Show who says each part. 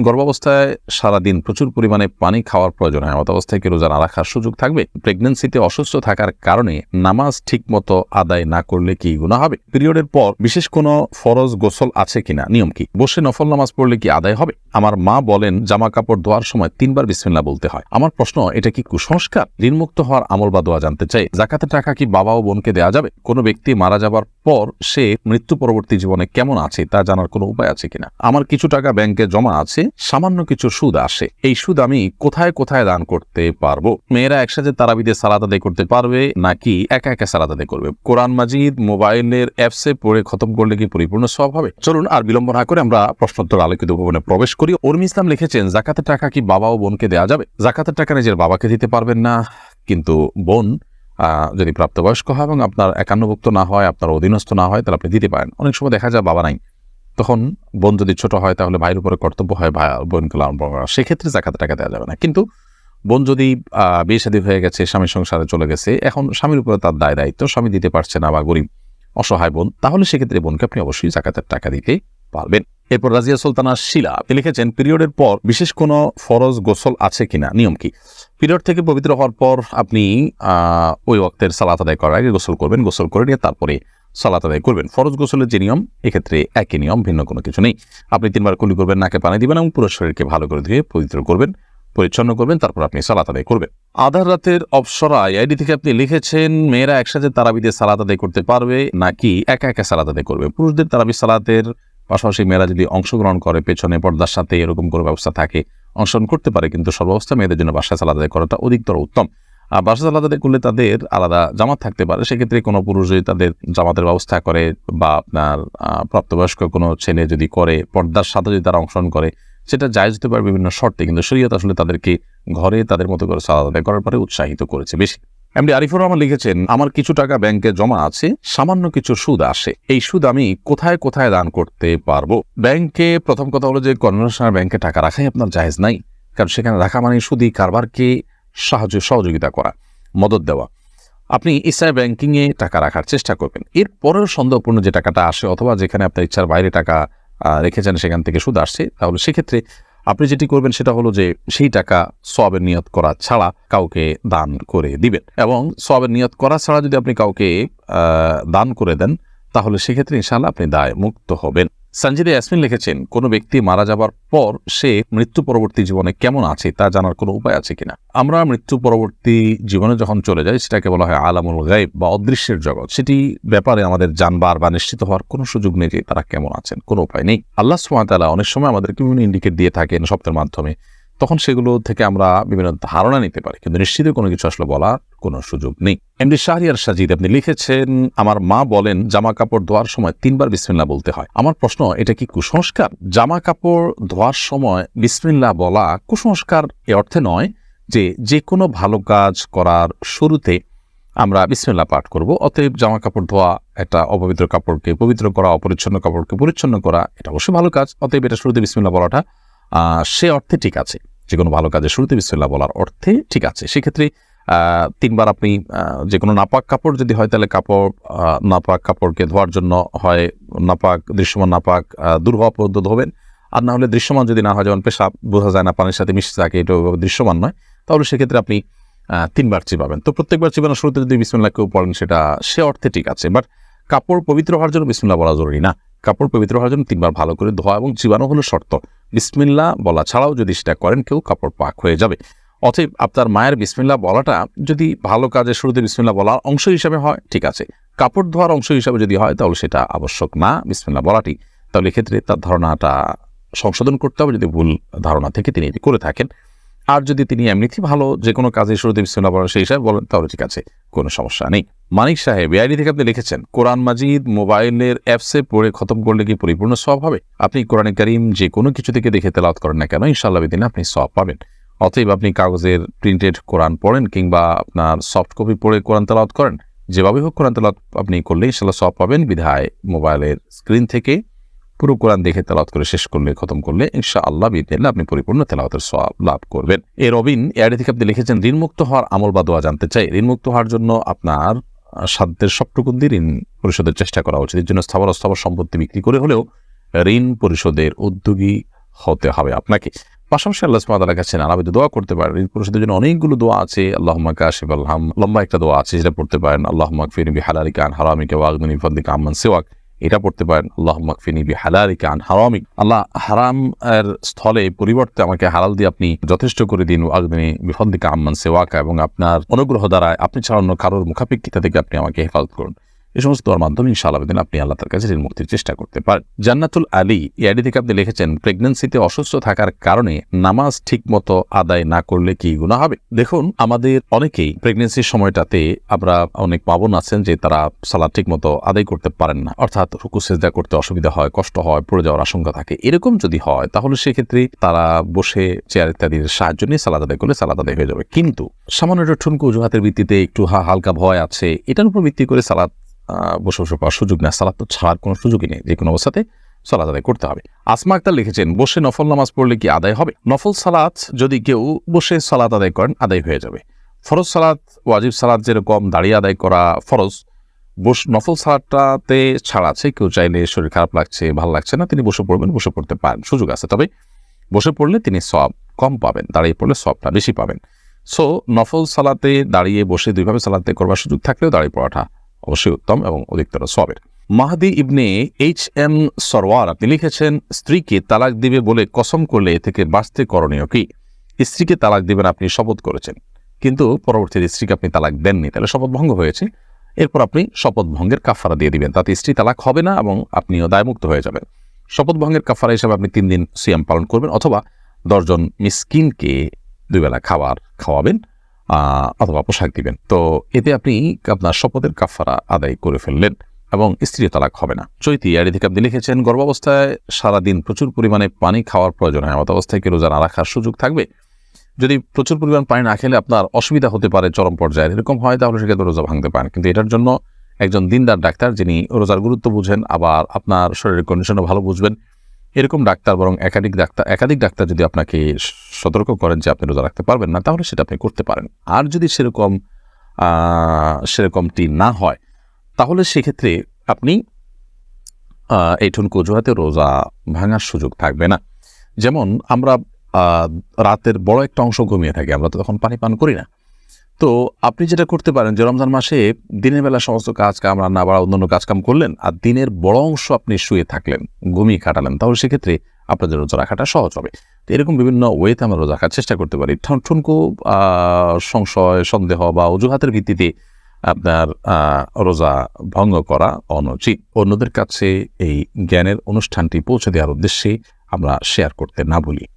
Speaker 1: গর্ভাবস্থায় সারাদিন প্রচুর পরিমাণে পানি খাওয়ার প্রয়োজন হয়। এমত অবস্থায় কি রোজা না রাখার সুযোগ থাকবে? প্রেগনেন্সিতে অসুস্থ থাকার কারণে নামাজ ঠিকমতো আদায় না করলে কি গুণা হবে? পিরিয়ডের পর বিশেষ কোনো ফরজ গোসল আছে কিনা? নিয়ম কি? বসে নফল নামাজ পড়লে কি আদায় হবে? আমার মা বলেন জামা কাপড় ধোয়ার সময় তিনবার বিসমিল্লা বলতে হয়। আমার প্রশ্ন, এটা কি কুসংস্কার? ঋণমুক্ত হওয়ার আমল বা দোয়া জানতে চাই। জাকাতের টাকা কি বাবা ও বোনকে দেওয়া যাবে? কোনো ব্যক্তি মারা যাবার পর সে মৃত্যু পরবর্তী জীবনে কেমন আছে তা জানার কোনো উপায় আছে কিনা? আমার কিছু টাকা ব্যাংকে জমা আছে সামান্য কিছু সুদ আসে। এই সুদ আমি কোথায় কোথায় দান করতে পারব? মেয়েরা একসাথে তারাবিদে সালাদ আদায় করতে পারবে নাকি একা একা সালাদ আদায় করবে? কোরআন মাজিদ, মোবাইলের অ্যাপসে পড়ে খতম করলে কি পরিপূর্ণ সব হবে? চলুন আর বিলম্ব না করে আমরা প্রশ্নোত্তর আলোকিত ভবনে প্রবেশ করি। উর্মি ইসলাম লিখেছেন, জাকাতের টাকা কি বাবা ও বোনকে দেওয়া যাবে? জাকাতের টাকা নিজের বাবাকে দিতে পারবেন না, কিন্তু বোন যদি প্রাপ্তবয়স্ক হয় এবং আপনার একান্নভুক্ত না হয়, আপনার অধীনস্থ না হয়, তাহলে আপনি দিতে পারেন। অনেক সময় দেখা যায় বাবা নাই। তখন বোন যদি ছোট হয়, তাহলে ভাইয়ের উপরে কর্তব্য হয় ভাই বোনকে লালন পালন করা। সেক্ষেত্রে জাকাতের টাকা দেওয়া যাবে না। কিন্তু বোন যদি বিয়ে শাদী হয়ে গেছে, স্বামীর সংসারে চলে গেছে, এখন স্বামীর উপরে তার দায় দায়িত্ব, স্বামী দিতে পারছে না বা গরিব, অসহায় বোন, তাহলে সেক্ষেত্রে বোনকে আপনি অবশ্যই জাকাতের টাকা দিতে পারবেন। এরপর রাজিয়া সুলতানা শিলা, আপনি লিখেছেন, পিরিয়ডের পর বিশেষ কোনো ফরজ গোসল আছে কিনা? নিয়ম কি? পিরিয়ড থেকে পবিত্র হওয়ার পর আপনি ওই ওয়াক্তের সালাত আদায় করার আগে গোসল করবেন, গোসল করে নিয়ে তারপরে সালাত আদায় করবেন। ফরজ গোসলের যে নিয়ম, এক্ষেত্রে একই নিয়ম, ভিন্ন কোনো কিছু নেই। আপনি তিনবার কুলি করবেন, নাকে পানি দিবেন এবং পুরো শরীরকে ভালো করে ধুয়ে পবিত্র করবেন, পরিচ্ছন্ন করবেন, তারপর আপনি সালাত আদায় করবেন। আধার রাতের অপসরা, আইডি থেকে আপনি লিখেছেন, মেয়েরা একসাথে তারাবিদে সালাত আদায় করতে পারবে নাকি একা একা সালাত আদায় করবে? পুরুষদের তারাবি সালাতের পাশাপাশি মেয়েরা যদি অংশগ্রহণ করে, পেছনে পর্দার সাথে এরকম কোনো ব্যবস্থা থাকে, অংশগ্রহণ করতে পারে, কিন্তু সর্বাবস্থা মেয়েদের জন্য বাসায় সালাদ আদায় করাটা অধিকতর উত্তম। আর সালাদ আদায় করলে তাদের আলাদা জামাত থাকতে পারে। সেক্ষেত্রে কোনো পুরুষ যদি তাদের জামাতের ব্যবস্থা করে বা আপনার প্রাপ্তবয়স্ক কোনো ছেলে যদি করে, পর্দার সাথে যদি তারা অংশগ্রহণ করে, সেটা জায়জ হতে পারে বিভিন্ন শর্তে। কিন্তু শরীয়ত আসলে তাদেরকে ঘরে তাদের মতো করে সালাদ আদায় করার পরে উৎসাহিত করেছে বেশি। এমডি আরিফুর রহমান লিখেছেন, আমার কিছু টাকা ব্যাংকে জমা আছে, সামান্য কিছু সুদ আসে। এই সুদ আমি কোথায় কোথায় দান করতে পারব? ব্যাংকে প্রথম কথা হলো যে কনভেনশনাল ব্যাংকে টাকা রাখাই আপনার জায়েজ নাই। কারণ সেখানে রাখা মানে সুদী কারবারকে সাহায্য, সহযোগিতা করা, মদত দেওয়া। আপনি ইসলামী ব্যাংকিংয়ে টাকা রাখার চেষ্টা করবেন। এর পরেও সন্দেহপূর্ণ যে টাকাটা আসে অথবা যেখানে আপনার ইচ্ছার বাইরে টাকা রেখেছেন সেখান থেকে সুদ আসছে, তাহলে সেক্ষেত্রে আপনি যেটি করবেন সেটা হলো যে সেই টাকা সবের নিয়ত করা ছাড়া কাউকে দান করে দিবেন এবং সবের নিয়ত করা ছাড়া যদি আপনি কাউকে দান করে দেন, তাহলে সেক্ষেত্রে ইনশাআল্লাহ আপনি দায় মুক্ত হবেন। সঞ্জিদে ইয়াসমিন লিখেছেন, কোনো ব্যক্তি মারা যাবার পর সে মৃত্যু পরবর্তী জীবনে কেমন আছে তা জানার কোনো উপায় আছে কিনা? আমরা মৃত্যু পরবর্তী জীবনে যখন চলে যাই, সেটাকে বলা হয় আলামুল গাইব বা অদৃশ্যের জগৎ। সেটি ব্যাপারে আমাদের জানবার বা নিশ্চিত হওয়ার কোনো সুযোগ নেই যে তারা কেমন আছেন, কোনো উপায় নেই। আল্লাহ সুমাতালা অনেক সময় আমাদেরকে বিভিন্ন ইন্ডিকেট দিয়ে থাকেন শব্দের মাধ্যমে। তখন সেগুলো থেকে আমরা বিভিন্ন ধারণা নিতে পারি। কিন্তু নিশ্চিত কোনো কিছু আসলে বলার কোনো সুযোগ নেই। এমডি শাহরিয়ার সাজিদ, আপনি লিখেছেন, আমার মা বলেন জামা কাপড় ধোয়ার সময় তিনবার বিসমিল্লা বলতে হয়। আমার প্রশ্ন, এটা কি কুসংস্কার? জামা কাপড় ধোয়ার সময় বিসমিল্লা বলা কুসংস্কার এ অর্থে নয় যে যে কোনো ভালো কাজ করার শুরুতে আমরা বিসমিল্লা পাঠ করব। অতএব জামা কাপড় ধোয়া একটা অপবিত্র কাপড়কে পবিত্র করা, অপরিচ্ছন্ন কাপড়কে পরিচ্ছন্ন করা, এটা অবশ্যই ভালো কাজ। অতএব এটা শুরুতে বিসমিল্লা বলাটা সে অর্থে ঠিক আছে। যে কোনো ভালো কাজের শুরুতে বিসমিল্লা বলার অর্থে ঠিক আছে। সেক্ষেত্রে তিনবার আপনি যে কোনো নাপাক কাপড় যদি হয় তাহলে কাপড় নাপাক কাপড়কে ধোয়ার জন্য হয় নাপাক, দৃশ্যমান নাপাক দূর হওয়া পর্যন্ত ধোবেন। আর না হলে দৃশ্যমান যদি না হয়, যেমন পেশাব, বোঝা যায় না পানির সাথে মিশে থাকে, এটা দৃশ্যমান নয়। তাহলে সেক্ষেত্রে আপনি তিনবার চিবাবেন। তো প্রত্যেকবার চিবানোর শুরুতে যদি বিসমিল্লা কেউ পড়েন সেটা সে অর্থে ঠিক আছে। বাট কাপড় পবিত্র হওয়ার জন্য বিসমিল্লা বলা জরুরি না। কাপড় পবিত্র হওয়ার জন্য তিনবার ভালো করে ধোয়া এবং জীবাণু হলো শর্ত। বিসমিল্লা বলা ছাড়াও যদি সেটা করেন, কেউ কাপড় পাক হয়ে যাবে। অতএব আপনার মায়ের বিসমিল্লা বলাটা যদি ভালো কাজে শুরুতে বিসমিল্লা বলার অংশ হিসাবে হয়, ঠিক আছে। কাপড় ধোয়ার অংশ হিসাবে যদি হয়, তাহলে সেটা আবশ্যক না বিসমিল্লা বলাটি। তাহলে এক্ষেত্রে তার ধারণাটা সংশোধন করতে হবে, যদি ভুল ধারণা থেকে তিনি এটি করে থাকেন। আর যদি তিনি এমনিতেই ভালো যে কোনো কাজে শুরুতে বিসমিল্লা সেই হিসাবে বলেন, তাহলে ঠিক আছে, কোনো সমস্যা নেই। মানিক সাহেব এআইডি থেকে আপনি লিখেছেন, কোরআন মাজিদ মোবাইলের অ্যাপসে পড়ে খতম করলে কি পরিপূর্ণ সব হবে? আপনি কোরআনে করিম যে কোনো কিছু থেকে দেখে তেলাওয়াত করেন না কেন, ইনশাআল্লাহ দিনে আপনি সব পাবেন। অতএব আপনি কাগজের প্রিন্টেড কোরআন পড়েন কিংবা আপনার সফট কপি পড়ে কোরআন তেলাওয়াত করেন। যেভাবে হোক কোরআন তেলাওয়াত আপনি করলে ইনশাল্লাহ সব পাবেন বিধায় মোবাইলের স্ক্রিন থেকে। পুরো কোরআন দেখে তেলাওয়াত করে শেষ করলে, খতম করলে ইনশা আল্লাহ বিদিনাল্লাহ আপনি পরিপূর্ণ তেলাওয়াতের সব লাভ করবেন। এ রবিন এআইডি থেকে আপনি লিখেছেন, ঋণমুক্ত হওয়ার আমল বা দোয়া জানতে চাই। ঋণমুক্ত হওয়ার জন্য আপনার সাধ্যের সবটুকু দিয়ে ঋণ পরিশোধের চেষ্টা করা উচিত। এর জন্য স্থাবর অস্থাবর সম্পত্তি বিক্রি করে হলেও ঋণ পরিশোধের উদ্যোগী হতে হবে আপনাকে। পাশাপাশি আল্লাহ সুবহানাহু কাছে আলাদা দোয়া করতে পারেন। ঋণ পরিশোধের জন্য অনেকগুলো দোয়া আছে। আল্লাহ কাশিফ আলহাম লম্বা একটা দোয়া আছে যেটা পড়তে পারেন। আল্লাহ মাকফিনি বি হালালিকা আন হারামিকা ওয়াগমিনি ফদলিকা আম্মান সিওয়াক। এটা পড়তে পারেন। আল্লাহ মাকফিনি বি হালালিকা আন হারামিক। আল্লাহ হারাম এর স্থলে পরিবর্তে আমাকে হালাল দিয়ে আপনি যথেষ্ট করে দিন। ওয়াগমিনি বিফদলিকা আম্মান সেওয়াকা এবং আপনার অনুগ্রহ দ্বারা আপনি ছাড়া অন্য কারোর মুখাপেক্ষিতা থেকে আপনি আমাকে হেফাজত করুন। এই সমস্ত দোয়ার মাধ্যমে ইনশাআল্লাহ আপনি আল্লাহ তার কাছে ঋণ মুক্তির চেষ্টা করতে পারেন। জান্নাতুল আলী, এই থেকে আপনি লিখেছেন প্রেগনেন্সিতে অসুস্থ থাকার কারণে নামাজ ঠিকমতো আদায় না করলে কি গুণা হবে? দেখুন, আমাদের অনেকেই প্রেগনেন্সির সময়টাতে আমরা অনেক পাবন আছেন যে তারা সালাদ ঠিকমতো আদায় করতে পারেন না। অর্থাৎ রুকু, সেজদা করতে অসুবিধা হয়, কষ্ট হয়, পড়ে যাওয়ার আশঙ্কা থাকে। এরকম যদি হয়, তাহলে সেক্ষেত্রে তারা বসে চেয়ার ইত্যাদির সাহায্য নিয়ে সালাদ আদায় করলে সালাদ আদায় হয়ে যাবে। কিন্তু সামান্য ঠুনকু অজুহাতের ভিত্তিতে একটু হালকা ভয় আছে, এটার উপর ভিত্তি করে সালাদ বসে বসে পাওয়ার সুযোগ না সালাদ তো ছাড়ার কোনো সুযোগই নেই, যে কোনো অবস্থাতে সালাদ আদায় করতে হবে। আসমা আক্তার লিখেছেন, বসে নফল নামাজ পড়লে কি আদায় হবে? নফল সালাত যদি কেউ বসে সালাত আদায় করেন, আদায় হয়ে যাবে। ফরজ সালাত ওয়াজিব সালাত যেরকম দাঁড়িয়ে আদায় করা ফরজ, বস, নফল সালাদটাতে ছাড় আছে, কেউ চাইলে শরীর খারাপ লাগছে, ভালো লাগছে না, তিনি বসে পড়বেন, বসে পড়তে পারেন, সুযোগ আছে। তবে বসে পড়লে তিনি সব কম পাবেন, দাঁড়িয়ে পড়লে সবটা বেশি পাবেন। সো, নফল সালাতে দাঁড়িয়ে বসে দুইভাবে সালাতে করবার সুযোগ থাকলেও দাঁড়িয়ে পড়াটা অবশ্যই উত্তম এবং অধিকতর সবের। মাহাদি ইবনে এইচ এম সরওয়ার আপনি লিখেছেন, স্ত্রীকে তালাক দিবে বলে কসম করলে এ থেকে বাঁচতে করণীয় কি? স্ত্রীকে তালাক দিবেন আপনি শপথ করেছেন, কিন্তু পরবর্তীতে স্ত্রীকে আপনি তালাক দেননি, তাহলে শপথ ভঙ্গ হয়েছে। এরপর আপনি শপথ ভঙ্গের কাফারা দিয়ে দিবেন। তাতে স্ত্রী তালাক হবে না এবং আপনিও দায়মুক্ত হয়ে যাবেন। শপথ ভঙ্গের কাফারা হিসাবে আপনি তিন দিন সিয়াম পালন করবেন অথবা দশজন মিসকিনকে দুই বেলা খাবার খাওয়াবেন। অথবা পোশাক দিবেন। তো এতে আপনি আপনার শপথের কাফারা আদায় করে ফেললেন এবং স্ত্রী তালাক হবে না। চৈতি আড়ি থেকে আপনি লিখেছেন, গর্ভাবস্থায় সারাদিন প্রচুর পরিমাণে পানি খাওয়ার প্রয়োজন হয়। অবস্থায় কি রোজা না রাখার সুযোগ থাকবে? যদি প্রচুর পরিমাণ পানি না খেলে আপনার অসুবিধা হতে পারে চরম পর্যায়ে। এরকম হয়, তাহলে সেক্ষেত্রে রোজা ভাঙতে পারেন। কিন্তু এটার জন্য একজন দিনদার ডাক্তার যিনি রোজার গুরুত্ব বুঝেন, আবার আপনার শরীরের কন্ডিশনও ভালো বুঝবেন এরকম ডাক্তার বরং একাধিক ডাক্তার একাধিক ডাক্তার যদি আপনাকে সতর্ক করেন যে আপনি রোজা রাখতে পারবেন না তাহলে সেটা আপনি করতে পারেন। আর যদি সেরকম সেরকমটি না হয় তাহলে সেক্ষেত্রে আপনি আহ, এই ঠুনকু অজুহাতে রোজা ভাঙার সুযোগ থাকবে না। যেমন আমরা রাতের বড় একটা অংশ ঘুমিয়ে থাকি আমরা তো তখন পানি পান করি না। তো আপনি যেটা করতে পারেন যে রমজান মাসে দিনের বেলা সমস্ত কাজ কাম রান্না বা অন্যান্য কাজ কাম করলেন আর দিনের বড় অংশ আপনি শুয়ে থাকলেন ঘুমিয়ে কাটালেন। তাহলে সেক্ষেত্রে আপনাদের রোজা রাখাটা সহজ হবে। তো এরকম বিভিন্ন ওয়েতে আমরা রোজা রাখার চেষ্টা করতে পারি। ঠন- ঠুনকু আহ, সংশয় সন্দেহ বা অজুহাতের ভিত্তিতে আপনার রোজা ভঙ্গ করা অনুচিত। অন্যদের কাছে এই জ্ঞানের অনুষ্ঠানটি পৌঁছে দেওয়ার উদ্দেশ্যে আমরা শেয়ার করতে না ভুলি।